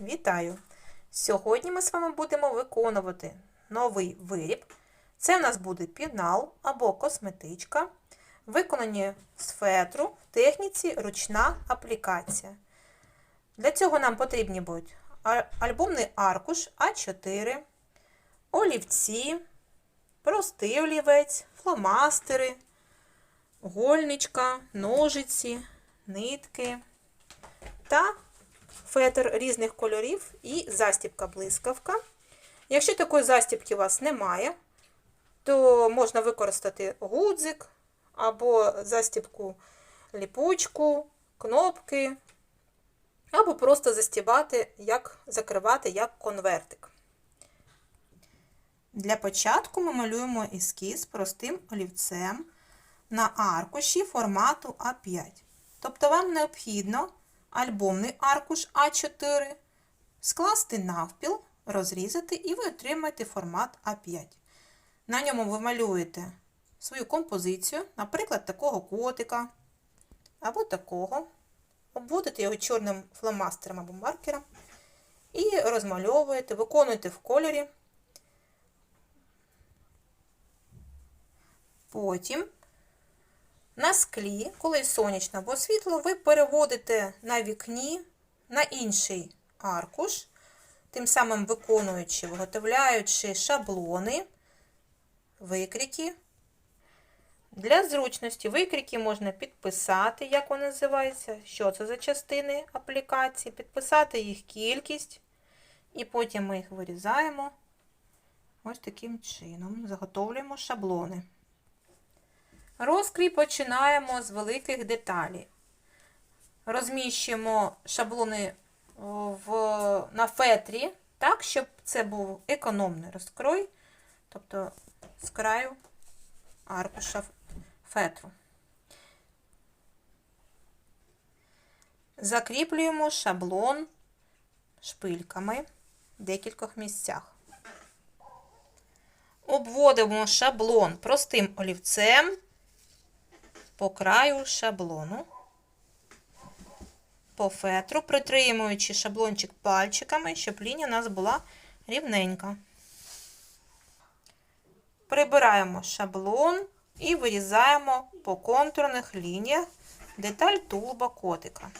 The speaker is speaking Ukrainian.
Вітаю! Сьогодні ми з вами будемо виконувати новий виріб. Це в нас буде пінал або косметичка, виконані з фетру в техніці ручна аплікація. Для цього нам потрібні будуть альбомний аркуш А4, олівці, простий олівець, фломастери, гольничка, ножиці, нитки та фетр різних кольорів і застібка блискавка. Якщо такої застібки у вас немає, то можна використати гудзик або застібку ліпучку, кнопки, або просто застібати, як закривати як конвертик. Для початку ми малюємо ескіз простим олівцем на аркуші формату А5. Тобто вам необхідно альбомний аркуш А4 скласти навпіл, розрізати і ви отримаєте формат А5. На ньому ви малюєте свою композицію, наприклад, такого котика або такого. Обводите його чорним фломастером або маркером і розмальовуєте, виконуєте в кольорі. Потім на склі, коли сонячно або світло, ви переводите на вікні на інший аркуш, тим самим виконуючи, виготовляючи шаблони, викрики. Для зручності викрики можна підписати, як вони називаються, що це за частини аплікації, підписати їх кількість, і потім ми їх вирізаємо ось таким чином, заготовлюємо шаблони. Розкрій починаємо з великих деталей. Розміщуємо шаблони в, на фетрі, так, щоб це був економний розкрой, тобто з краю аркуша фетру. Закріплюємо шаблон шпильками в декількох місцях. Обводимо шаблон простим олівцем по краю шаблону, по фетру, притримуючи шаблончик пальчиками, щоб лінія у нас була рівненька. Прибираємо шаблон і вирізаємо по контурних лініях деталь тулуба котика.